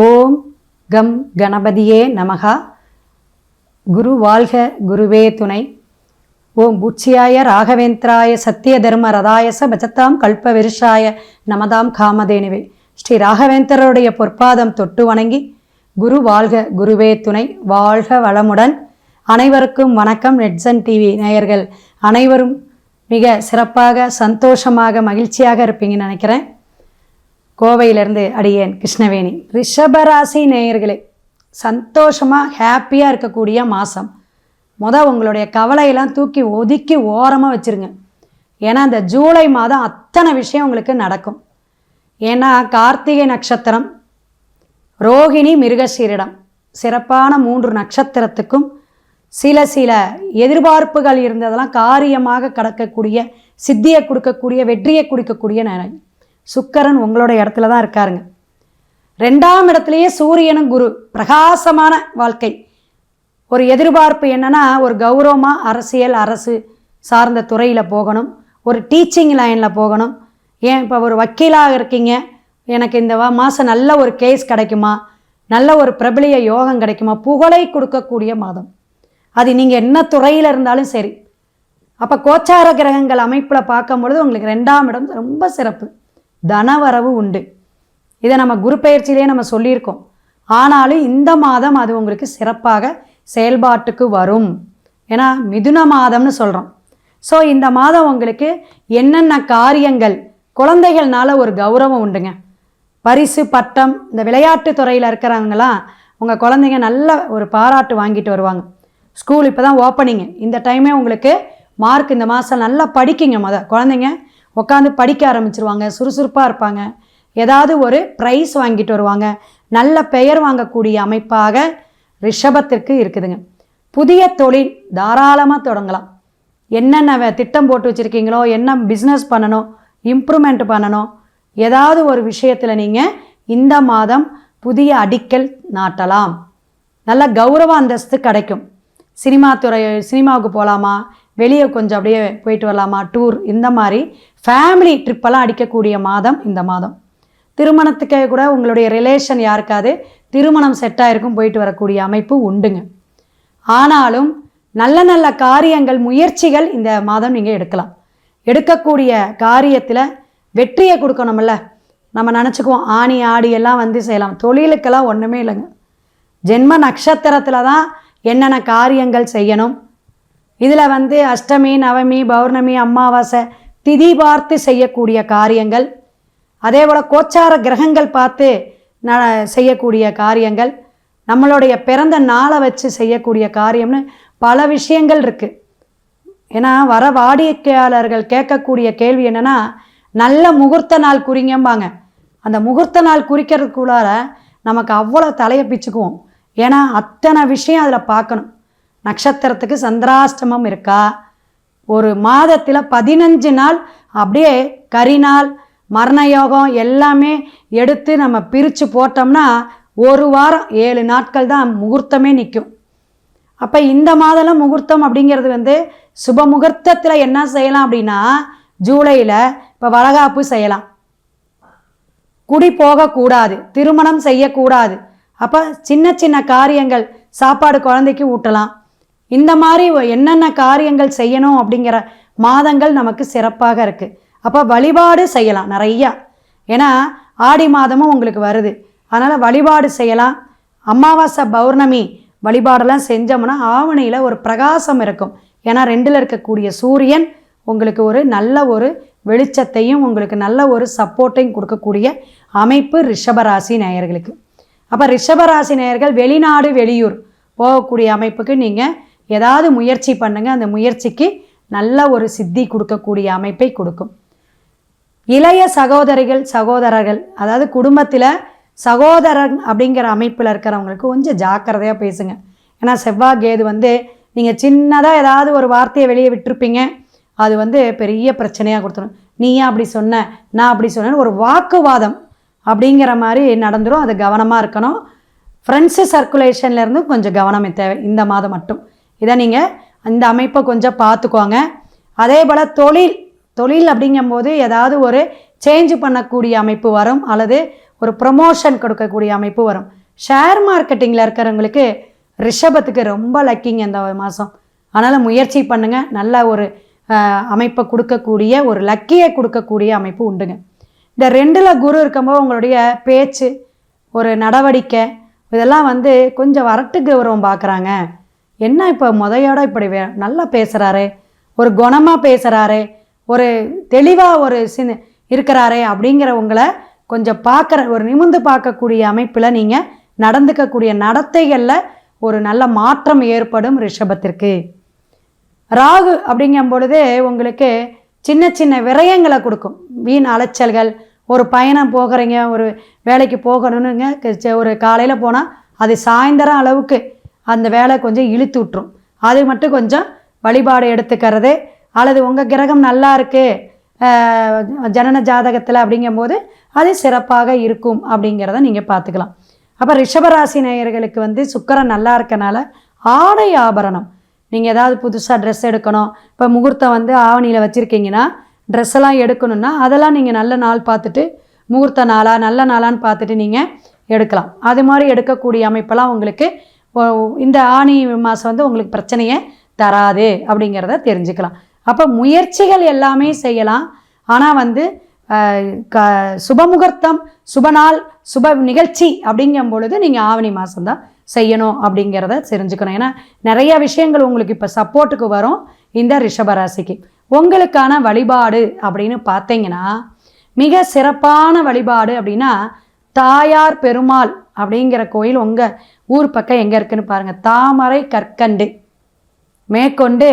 ஓம் come கணபதியே நமகா. குரு வாழ்க குருவே துணை. ஓம் பூச்சியாய ராகவேந்திராய சத்திய தர்ம ரதாயச பஜத்தாம் கல்ப விருஷாய நமதாம் காமதேனுவே. ஸ்ரீ ராகவேந்தரருடைய பொற்பாதம் தொட்டு வணங்கி குரு வாழ்க குருவே துணை. வாழ்க வளமுடன். அனைவருக்கும் வணக்கம். நெட்சன் டிவி நேயர்கள் அனைவரும் மிக சிறப்பாக சந்தோஷமாக மகிழ்ச்சியாக இருப்பீங்கன்னு நினைக்கிறேன். கோவையிலேருந்து அடியேன் கிருஷ்ணவேணி. ரிஷபராசி நேயர்களே சந்தோஷமாக ஹாப்பியாக இருக்கக்கூடிய மாதம் முத உங்களுடைய கவலையெல்லாம் தூக்கி ஒதுக்கி ஓரமாக வச்சுருங்க. ஏன்னா இந்த ஜூலை மாதம் அத்தனை விஷயம் உங்களுக்கு நடக்கும். ஏன்னா கார்த்திகை நட்சத்திரம் ரோகிணி மிருகசீரிடம். சிறப்பான மூன்று நட்சத்திரத்துக்கும் சில சில எதிர்பார்ப்புகள் இருந்ததெல்லாம் காரியமாக கடக்கக்கூடிய சித்தியை கொடுக்கக்கூடிய வெற்றியை கொடுக்கக்கூடிய நேரம். சுக்கரன் உங்களோட இடத்துல தான் இருக்காருங்க. ரெண்டாம் இடத்துலையே சூரியனும் குரு பிரகாசமான வாழ்க்கை. ஒரு எதிர்பார்ப்பு என்னென்னா ஒரு கௌரவமாக அரசியல் அரசு சார்ந்த துறையில் போகணும். ஒரு டீச்சிங் லைனில் போகணும். ஏன் இப்போ ஒரு வக்கீலாக இருக்கீங்க? எனக்கு இந்த வா மாதம் நல்ல ஒரு கேஸ் கிடைக்குமா? நல்ல ஒரு பிரபலிய யோகம் கிடைக்குமா? புகழை கொடுக்கக்கூடிய மாதம். அது நீங்கள் என்ன துறையில் இருந்தாலும் சரி. அப்போ கோச்சார கிரகங்கள் அமைப்பில் பார்க்கும் பொழுது உங்களுக்கு ரெண்டாம் இடம் ரொம்ப சிறப்பு. தனவரவு உண்டு. இதை நம்ம குரு பயிற்சியிலே நம்ம சொல்லியிருக்கோம். ஆனாலும் இந்த மாதம் அது உங்களுக்கு சிறப்பாக செயல்பாட்டுக்கு வரும். ஏன்னா மிதுன மாதம்னு சொல்கிறோம் ஸோ இந்த மாதம் உங்களுக்கு என்னென்ன காரியங்கள் குழந்தைகள்னால ஒரு கௌரவம் உண்டுங்க. பரிசு பட்டம் இந்த விளையாட்டு துறையில் இருக்கிறவங்களாம் உங்கள் குழந்தைங்க நல்ல ஒரு பாராட்டு வாங்கிட்டு வருவாங்க. ஸ்கூல் இப்போ தான் ஓப்பனிங்கு. இந்த டைமே உங்களுக்கு மார்க் இந்த மாதம் நல்லா படிக்கிங்க முத குழந்தைங்க. உட்காந்து படிக்க ஆரம்பிச்சிருவாங்க சுறுசுறுப்பாக இருப்பாங்க. ஏதாவது ஒரு ப்ரைஸ் வாங்கிட்டு வருவாங்க. நல்ல பெயர் வாங்கக்கூடிய அமைப்பாக ரிஷபத்திற்கு இருக்குதுங்க. புதிய தொழில் தாராளமாக தொடங்கலாம். என்னென்ன திட்டம் போட்டு வச்சுருக்கீங்களோ என்ன பிஸ்னஸ் பண்ணணும் இம்ப்ரூவ்மெண்ட் பண்ணணும் ஏதாவது ஒரு விஷயத்தில் நீங்கள் இந்த மாதம் புதிய அடிக்கல் நாட்டலாம். நல்ல கௌரவ அந்தஸ்து கிடைக்கும். சினிமா துறை சினிமாவுக்கு போகலாமா வெளியே கொஞ்சம் அப்படியே போயிட்டு வரலாமா? டூர் இந்த மாதிரி ஃபேமிலி ட்ரிப்பெல்லாம் அடிக்கக்கூடிய மாதம் இந்த மாதம். திருமணத்துக்கே கூட உங்களுடைய ரிலேஷன் யாருக்காவது திருமணம் செட் ஆகிருக்கும் போயிட்டு வரக்கூடிய அமைப்பு உண்டுங்க. ஆனாலும் நல்ல நல்ல காரியங்கள் முயற்சிகள் இந்த மாதம் நீங்கள் எடுக்கலாம். எடுக்கக்கூடிய காரியத்தில் வெற்றியை கொடுக்கணும்ல. நம்ம நினச்சிக்குவோம் ஆணி ஆடி எல்லாம் வந்து செய்யலாம். தொழிலுக்கெல்லாம் ஒன்றுமே இல்லைங்க. ஜென்ம நட்சத்திரத்தில் தான் என்னென்ன காரியங்கள் செய்யணும் இதில் வந்து அஷ்டமி நவமி பௌர்ணமி அமாவாசை திதி பார்த்து செய்யக்கூடிய காரியங்கள் அதே போல் கோச்சார கிரகங்கள் பார்த்து ந செய்யக்கூடிய காரியங்கள் நம்மளுடைய பிறந்த நாளை வச்சு செய்யக்கூடிய காரியம்னு பல விஷயங்கள் இருக்குது ஏன்னா வர வாடிக்கையாளர்கள் கேட்கக்கூடிய கேள்வி என்னென்னா நல்ல முகூர்த்த நாள் குறிங்கம்பாங்க. அந்த முகூர்த்த நாள் குறிக்கிறதுக்குள்ளார நமக்கு அவ்வளோ தலையை பிச்சுக்குவோம். ஏன்னா அத்தனை விஷயம் அதில் பார்க்கணும். நட்சத்திரத்துக்கு சந்திராஷ்டமம் இருக்கா? ஒரு மாதத்தில் பதினஞ்சு நாள் அப்படியே கரிநாள் மரண யோகம் எல்லாமே எடுத்து நம்ம பிரித்து போட்டோம்னா ஒரு வாரம் ஏழு நாட்கள் தான் முகூர்த்தமே நிற்கும் அப்போ இந்த மாதம்லாம் முகூர்த்தம் அப்படிங்கிறது வந்து சுப முகூர்த்தத்தில் என்ன செய்யலாம் அப்படின்னா ஜூலையில் இப்போ வளகாப்பு செய்யலாம். குடி போகக்கூடாது திருமணம் செய்யக்கூடாது. அப்போ சின்ன சின்ன காரியங்கள் சாப்பாடு குழந்தைக்கு ஊட்டலாம். இந்த மாதிரி என்னென்ன காரியங்கள் செய்யணும் அப்படிங்கிற மாதங்கள் நமக்கு சிறப்பாக இருக்குது அப்போ வழிபாடு செய்யலாம் நிறையா. ஏன்னா ஆடி மாதமும் உங்களுக்கு வருது. அதனால் வழிபாடு செய்யலாம். அமாவாசை பௌர்ணமி வழிபாடெல்லாம் செஞ்சோம்னா ஆவணியில் ஒரு பிரகாசம் இருக்கும். ஏன்னா ரெண்டில் இருக்கக்கூடிய சூரியன் உங்களுக்கு ஒரு நல்ல ஒரு வெளிச்சத்தையும் உங்களுக்கு நல்ல ஒரு சப்போர்ட்டையும் கொடுக்கக்கூடிய அமைப்பு ரிஷபராசி நேயர்களுக்கு. அப்போ ரிஷபராசி நேயர்கள் வெளிநாடு வெளியூர் போகக்கூடிய அமைப்புக்கு நீங்கள் ஏதாவது முயற்சி பண்ணுங்கள் அந்த முயற்சிக்கு நல்ல ஒரு சித்தி கொடுக்கக்கூடிய அமைப்பை கொடுக்கும். இளைய சகோதரிகள் சகோதரர்கள் அதாவது குடும்பத்தில் சகோதரன் அப்படிங்கிற அமைப்பில் இருக்கிறவங்களுக்கு கொஞ்சம் ஜாக்கிரதையாக பேசுங்க. ஏன்னா செவ்வாய் கேது வந்து நீங்கள் சின்னதாக ஏதாவது ஒரு வார்த்தையை வெளியே விட்டுருப்பீங்க. அது வந்து பெரிய பிரச்சனையாக கொடுத்துரும். நீயா அப்படி சொன்ன? நான் அப்படி சொன்னேன்னு ஒரு வாக்குவாதம் அப்படிங்கிற மாதிரி நடந்துடும் அது கவனமாக இருக்கணும். ஃப்ரெண்ட்ஸு சர்க்குலேஷன்லேருந்து கொஞ்சம் கவனமே தேவை. இந்த மாதம் மட்டும். இதை நீங்கள் அந்த அமைப்பை கொஞ்சம் பார்த்துக்கோங்க. அதே போல் தொழில் தொழில் அப்படிங்கும்போது ஏதாவது ஒரு சேஞ்ச் பண்ணக்கூடிய அமைப்பு வரும் அல்லது ஒரு ப்ரொமோஷன் கொடுக்கக்கூடிய அமைப்பு வரும். ஷேர் மார்க்கெட்டிங்கில் இருக்கிறவங்களுக்கு ரிஷபத்துக்கு ரொம்ப லக்கிங்க இந்த மாதம் அதனால் முயற்சி பண்ணுங்கள் நல்ல ஒரு அமைப்பை கொடுக்கக்கூடிய ஒரு லக்கியை கொடுக்கக்கூடிய அமைப்பு உண்டுங்க. இந்த ரெண்டில் குரு இருக்கும்போது உங்களுடைய பேச்சு ஒரு நடவடிக்கை இதெல்லாம் வந்து கொஞ்சம் வரட்டு கௌரவம் பார்க்குறாங்க. என்ன இப்போ முதையோட இப்படி வே நல்லா பேசுகிறாரே ஒரு குணமாக பேசுகிறாரே ஒரு தெளிவாக ஒரு சின்ன இருக்கிறாரே அப்படிங்கிற உங்களை கொஞ்சம் பார்க்குற ஒரு நிமிந்து பார்க்கக்கூடிய அமைப்பில் நீங்கள் நடந்துக்கக்கூடிய நடத்தைகளில் ஒரு நல்ல மாற்றம் ஏற்படும் ரிஷபத்திற்கு. ராகு அப்படிங்கும் பொழுது உங்களுக்கு சின்ன சின்ன விரயங்களை கொடுக்கும். வீண் அலைச்சல்கள் ஒரு பயணம் போகிறீங்க ஒரு வேலைக்கு போகணும்னுங்க ஒரு காலையில் போனால் அது சாயந்தரம் அளவுக்கு அந்த வேலை கொஞ்சம் இழுத்து விட்டுரும். அது மட்டும் கொஞ்சம் வழிபாடு எடுத்துக்கிறது அல்லது உங்கள் கிரகம் நல்லா இருக்குது ஜனன ஜாதகத்தில் அப்படிங்கும்போது அது சிறப்பாக இருக்கும் அப்படிங்கிறத நீங்கள் பார்த்துக்கலாம். அப்போ ரிஷபராசி நேயர்களுக்கு வந்து சுக்கிரன் நல்லா இருக்கனால ஆடை ஆபரணம். நீங்கள் ஏதாவது புதுசாக ட்ரெஸ் எடுக்கணும். இப்போ முகூர்த்தம் வந்து ஆவணியில் வச்சுருக்கீங்கன்னா ட்ரெஸ் எல்லாம் எடுக்கணும்னா அதெல்லாம் நீங்கள் நல்ல நாள் பார்த்துட்டு முகூர்த்த நாளாக நல்ல நாளான்னு பார்த்துட்டு நீங்கள் எடுக்கலாம். அது மாதிரி எடுக்கக்கூடிய அமைப்பெல்லாம் உங்களுக்கு இந்த ஆணி மாதம் வந்து உங்களுக்கு பிரச்சனையை தராது அப்படிங்கிறத தெரிஞ்சுக்கலாம். அப்போ முயற்சிகள் எல்லாமே செய்யலாம். ஆனால் வந்து க சுபமுகூர்த்தம் சுபநாள் சுப நிகழ்ச்சி அப்படிங்கும் பொழுது நீங்கள் ஆவணி மாதம்தான் செய்யணும் அப்படிங்கிறத தெரிஞ்சுக்கணும். ஏன்னா நிறைய விஷயங்கள் உங்களுக்கு இப்போ சப்போர்ட்டுக்கு வரும் இந்த ரிஷபராசிக்கு. உங்களுக்கான வழிபாடு அப்படின்னு பார்த்தீங்கன்னா மிக சிறப்பான வழிபாடு அப்படின்னா தாயார் பெருமாள் அப்படிங்கிற கோயில் உங்கள் ஊர் பக்கம் எங்கே இருக்குன்னு பாருங்கள் தாமரை கற்கண்டு. மேற்கொண்டு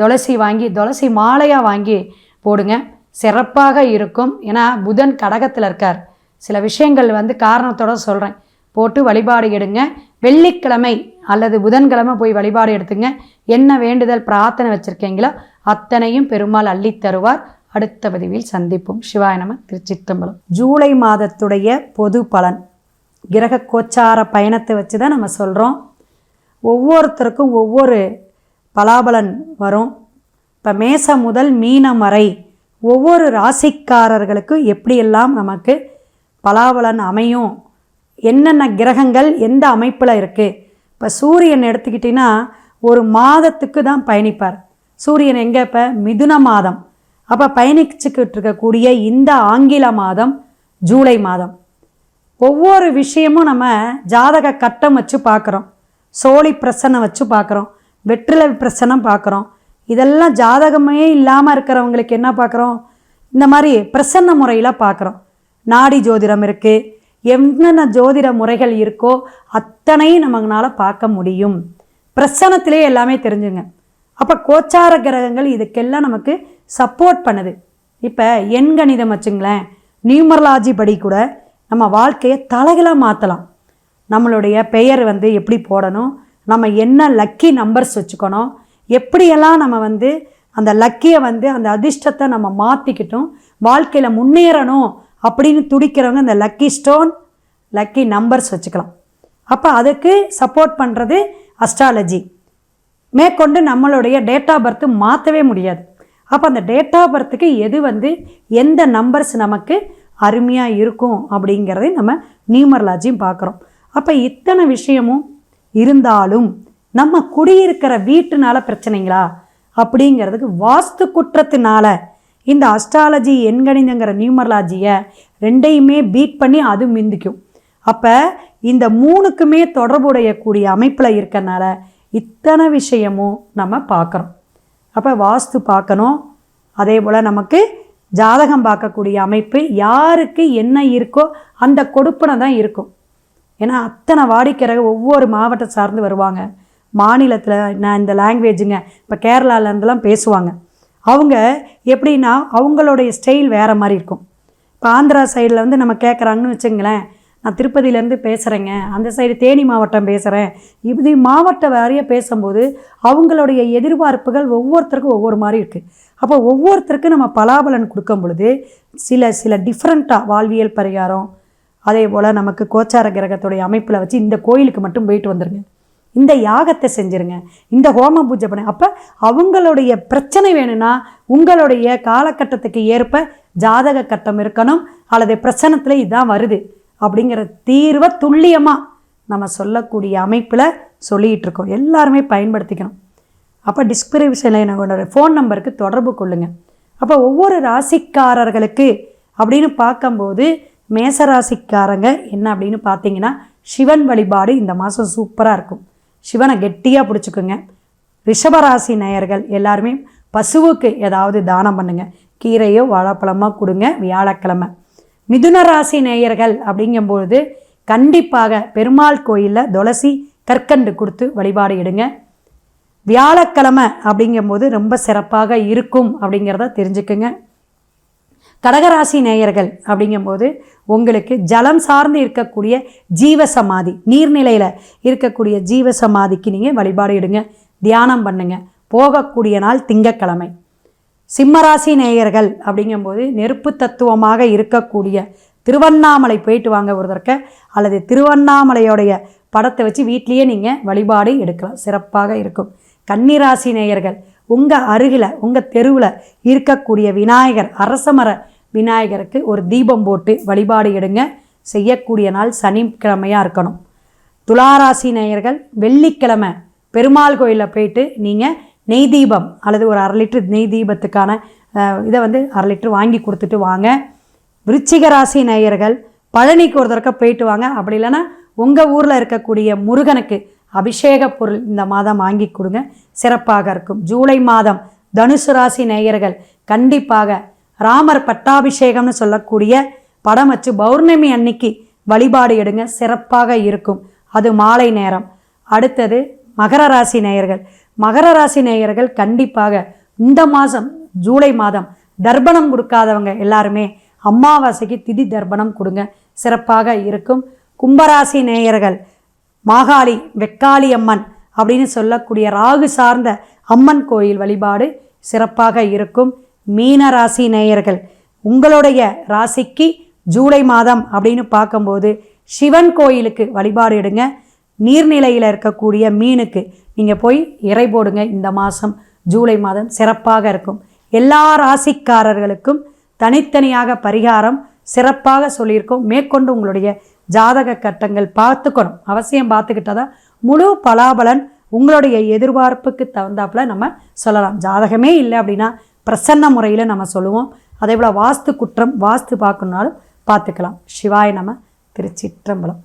துளசி வாங்கி துளசி மாலையாக வாங்கி போடுங்க. சிறப்பாக இருக்கும். ஏன்னா புதன் கடகத்தில் இருக்கார். சில விஷயங்கள் வந்து காரணத்தோட சொல்கிறேன் போட்டு வழிபாடு எடுங்க. வெள்ளிக்கிழமை அல்லது புதன்கிழமை போய் வழிபாடு எடுத்துங்க. என்ன வேண்டுதல் பிரார்த்தனை வச்சுருக்கீங்களோ அத்தனையும் பெருமாள் அள்ளி தருவார். அடுத்த பதிவில் சந்திப்போம். சிவாய திருச்சித்தம்பலம் ஜூலை மாதத்துடைய பொது பலன். கிரக கோச்சார பயணத்தை வச்சு தான் நம்ம சொல்கிறோம் ஒவ்வொருத்தருக்கும் ஒவ்வொரு பலாபலன் வரும். இப்போ மேசம் முதல் மீனம் வரை ஒவ்வொரு ராசிக்காரர்களுக்கும் எப்படியெல்லாம் நமக்கு பலாபலன் அமையும்? என்னென்ன கிரகங்கள் எந்த அமைப்பில் இருக்குது இப்போ சூரியன் எடுத்துக்கிட்டிங்கன்னா ஒரு மாதத்துக்கு தான் பயணிப்பார். சூரியன் எங்கே இப்போ? மிதுன மாதம். அப்போ பயணிச்சுக்கிட்டு இருக்கக்கூடிய இந்த ஆங்கில மாதம் ஜூலை மாதம். ஒவ்வொரு விஷயமும் நம்ம ஜாதக கட்டம் வச்சு பார்க்குறோம். சோழி பிரசனை வச்சு பார்க்குறோம். வெற்றிலை பிரசனம் பார்க்குறோம். இதெல்லாம் ஜாதகமே இல்லாமல் இருக்கிறவங்களுக்கு என்ன பார்க்குறோம்? இந்த மாதிரி பிரசன்ன முறையில் பார்க்குறோம். நாடி ஜோதிடம் இருக்குது என்னென்ன ஜோதிட முறைகள் இருக்கோ அத்தனையும் நம்மளால் பார்க்க முடியும். பிரசனத்திலே எல்லாமே தெரிஞ்சுங்க. அப்போ கோச்சார கிரகங்கள் இதுக்கெல்லாம் நமக்கு சப்போர்ட் பண்ணுது. இப்போ எண்கணிதம் வச்சுங்களேன். நியூமரலாஜி படி கூட நம்ம வாழ்க்கையை தலைகளாக மாற்றலாம் நம்மளுடைய பெயர் வந்து எப்படி போடணும்? நம்ம என்ன லக்கி நம்பர்ஸ் வச்சுக்கணும்? எப்படியெல்லாம் நம்ம வந்து அந்த லக்கியை வந்து அந்த அதிர்ஷ்டத்தை நம்ம மாற்றிக்கிட்டோம் வாழ்க்கையில் முன்னேறணும் அப்படின்னு துடிக்கிறவங்க இந்த லக்கி ஸ்டோன் லக்கி நம்பர்ஸ் வச்சுக்கலாம். அப்போ அதுக்கு சப்போர்ட் பண்ணுறது அஸ்ட்ராலஜி மேற்கொண்டு நம்மளுடைய டேட் ஆஃப் பர்த்து மாற்றவே முடியாது. அப்போ அந்த டேட் ஆஃப் பர்த்துக்கு எது வந்து எந்த நம்பர்ஸ் நமக்கு அருமையாக இருக்கும் அப்படிங்கிறதே நம்ம நியூமர்லாஜியும் பார்க்குறோம். அப்போ இத்தனை விஷயமும் இருந்தாலும் நம்ம குடியிருக்கிற வீட்டுனால பிரச்சனைங்களா? அப்படிங்கிறதுக்கு வாஸ்து குற்றத்தினால இந்த அஸ்ட்ராலஜி எண்கணிதங்கிற நியூமர்லாஜியை ரெண்டையுமே பீட் பண்ணி அது மிந்திக்கும். அப்போ இந்த மூணுக்குமே தொடர்புடைய கூடிய அமைப்பில் இருக்கறனால இத்தனை விஷயமும் நம்ம பார்க்குறோம். அப்போ வாஸ்து பார்க்கணும். அதே போல் நமக்கு ஜாதகம் பார்க்கக்கூடிய அமைப்பு யாருக்கு என்ன இருக்கோ அந்த கொடுப்பனை தான் இருக்கும். ஏன்னா அத்தனை வாடிக்கையாளர்கள் ஒவ்வொரு மாவட்டம் சார்ந்து வருவாங்க. மாநிலத்தில் நான் இந்த லாங்குவேஜுங்க இப்போ கேரளாலேருந்துலாம் பேசுவாங்க. அவங்க எப்படின்னா அவங்களுடைய ஸ்டைல் வேறு மாதிரி இருக்கும். இப்போ ஆந்திரா சைடில் வந்து நம்ம கேட்குறாங்கன்னு வச்சுங்களேன் நான் திருப்பதியிலேருந்து பேசுகிறேங்க அந்த சைடு தேனி மாவட்டம் பேசுகிறேன் இப்படி மாவட்ட வாரியாக பேசும்போது அவங்களுடைய எதிர்பார்ப்புகள் ஒவ்வொருத்தருக்கும் ஒவ்வொரு மாதிரி இருக்குது அப்போ ஒவ்வொருத்தருக்கும் நம்ம பலாபலன் கொடுக்கும் பொழுது சில சில டிஃப்ரெண்ட்டாக வாழ்வியல் பரிகாரம் அதே போல் நமக்கு கோச்சார கிரகத்துடைய அமைப்பில் வச்சு இந்த கோயிலுக்கு மட்டும் போயிட்டு வந்துடுங்க இந்த யாகத்தை செஞ்சுருங்க. இந்த ஹோம பூஜை பண்ண. அப்போ அவங்களுடைய பிரச்சனை வேணும்னா உங்களுடைய காலகட்டத்துக்கு ஏற்ப ஜாதக கட்டம் இருக்கணும். அல்லது பிரச்சனத்தில் இதுதான் வருது. அப்படிங்கிற தீர்வை துல்லியமாக நம்ம சொல்லக்கூடிய அமைப்பில் சொல்லிகிட்டு இருக்கோம் எல்லாருமே பயன்படுத்திக்கணும். அப்போ டிஸ்கிரிப்ஷனில் என்னோட ஃபோன் நம்பருக்கு தொடர்பு கொள்ளுங்கள் அப்போ ஒவ்வொரு ராசிக்காரர்களுக்கு அப்படின்னு பார்க்கும்போது மேசராசிக்காரங்க என்ன அப்படின்னு பார்த்தீங்கன்னா சிவன் வழிபாடு இந்த மாதம் சூப்பராக இருக்கும். சிவனை கெட்டியாக பிடிச்சிக்குங்க. ரிஷபராசி நேயர்கள் எல்லாருமே பசுவுக்கு ஏதாவது தானம் பண்ணுங்க. கீரையோ வாழைப்பழமோ கொடுங்க. வியாழக்கிழமை. மிதுன ராசி நேயர்கள் அப்படிங்கும்பொழுது கண்டிப்பாக பெருமாள் கோயிலில் துளசி கற்கண்டு கொடுத்து வழிபாடு இடுங்க. வியாழக்கிழமை அப்படிங்கும்போது ரொம்ப சிறப்பாக இருக்கும் அப்படிங்கிறத தெரிஞ்சுக்குங்க. கடகராசி நேயர்கள் அப்படிங்கும்போது உங்களுக்கு ஜலம் சார்ந்து இருக்கக்கூடிய ஜீவசமாதி நீர்நிலையில் இருக்கக்கூடிய ஜீவசமாதிக்கு நீங்கள் வழிபாடு இடுங்க. தியானம் பண்ணுங்கள் போகக்கூடிய நாள் திங்கக்கிழமை. சிம்மராசி நேயர்கள் அப்படிங்கும்போது நெருப்பு தத்துவமாக இருக்கக்கூடிய திருவண்ணாமலை போயிட்டு வாங்க ஒரு தடக்க அல்லது திருவண்ணாமலையோடைய படத்தை வச்சு வீட்லேயே நீங்கள் வழிபாடு எடுக்கலாம். சிறப்பாக இருக்கும். கன்னிராசி நேயர்கள் உங்கள் அருகில் உங்கள் தெருவில் இருக்கக்கூடிய விநாயகர் அரசமர விநாயகருக்கு ஒரு தீபம் போட்டு வழிபாடு எடுங்க. செய்யக்கூடிய நாள் சனிக்கிழமையாக இருக்கணும். துளாராசி நேயர்கள் வெள்ளிக்கிழமை பெருமாள் கோயிலில் போயிட்டு நீங்கள் நெய் தீபம் அல்லது ஒரு அரை லிட்டர் நெய் தீபத்துக்கான இதை வந்து அரை லிட்டர் வாங்கி கொடுத்துட்டு வாங்க. விருச்சிக ராசி நேயர்கள் பழனிக்கு ஒரு தடக்க போயிட்டு வாங்க. அப்படி இல்லைன்னா உங்கள் ஊரில் இருக்கக்கூடிய முருகனுக்கு அபிஷேக பொருள் இந்த மாதம் வாங்கி கொடுங்க. சிறப்பாக இருக்கும். ஜூலை மாதம் தனுசு ராசி நேயர்கள் கண்டிப்பாக ராமர் பட்டாபிஷேகம்னு சொல்லக்கூடிய படம் வச்சு பௌர்ணமி அன்னைக்கு வழிபாடு எடுங்க. சிறப்பாக இருக்கும். அது மாலை நேரம். அடுத்தது மகர ராசி நேயர்கள் மகர ராசி நேயர்கள் கண்டிப்பாக இந்த மாதம் ஜூலை மாதம் தர்ப்பணம் கொடுக்காதவங்க எல்லாருமே அமாவாசைக்கு திதி தர்ப்பணம் கொடுங்க. சிறப்பாக இருக்கும். கும்பராசி நேயர்கள் மாகாளி வெக்காளி அம்மன் அப்படின்னு சொல்லக்கூடிய ராகு சார்ந்த அம்மன் கோயில் வழிபாடு சிறப்பாக இருக்கும். மீன ராசி நேயர்கள் உங்களுடைய ராசிக்கு ஜூலை மாதம் அப்படின்னு பார்க்கும்போது சிவன் கோயிலுக்கு வழிபாடு எடுங்க. நீர்நிலையில் இருக்கக்கூடிய மீனுக்கு நீங்கள் போய் இறை போடுங்க. இந்த மாதம் ஜூலை மாதம் சிறப்பாக இருக்கும். எல்லா ராசிக்காரர்களுக்கும் தனித்தனியாக பரிகாரம் சிறப்பாக சொல்லியிருக்கோம். மேற்கொண்டு உங்களுடைய ஜாதக கட்டங்கள் பார்த்துக்கணும். அவசியம் பார்த்துக்கிட்டா தான் முழு பலாபலன் உங்களுடைய எதிர்பார்ப்புக்கு தகுந்தாப்புல நம்ம சொல்லலாம். ஜாதகமே இல்லை அப்படின்னா பிரசன்ன முறையில் நம்ம சொல்லுவோம். அதே போல் வாஸ்து குற்றம் வாஸ்து பார்க்கணுனாலும் பார்த்துக்கலாம். சிவாய் நம்ம திருச்சிற்றம்பலம்.